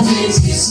один зі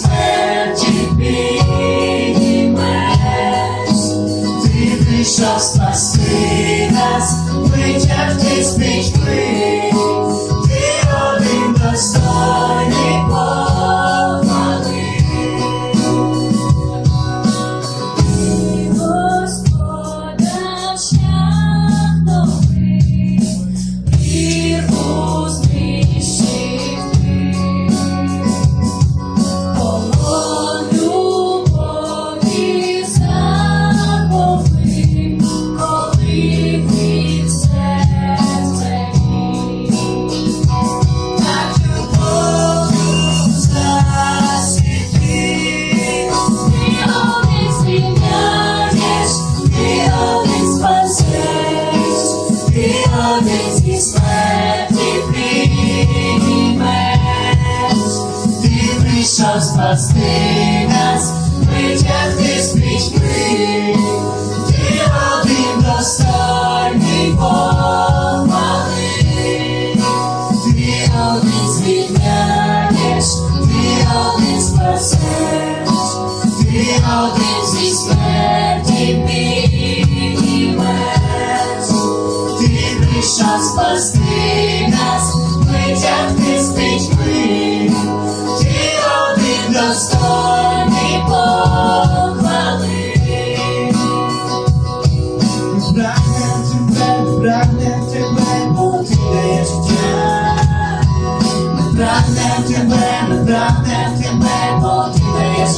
прийшов спасти нас, витягти з пітьми. Ти один достойний похвали. Ти один звільняєш, ти один спасеш. Ти один зі смерті піднімеш. Ти прийшов спасти нас, витягти з пітьми. Прагнем тебе, бо ти даєш життя. Ми прагнем тебе, ми прагнем тебе, бо ти даєш.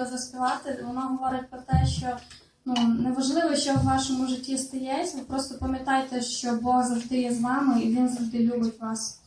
хотіла заспівати, вона говорить про те, що ну неважливо, що в вашому житті стається, ви просто пам'ятайте, що Бог завжди є з вами і Він завжди любить вас.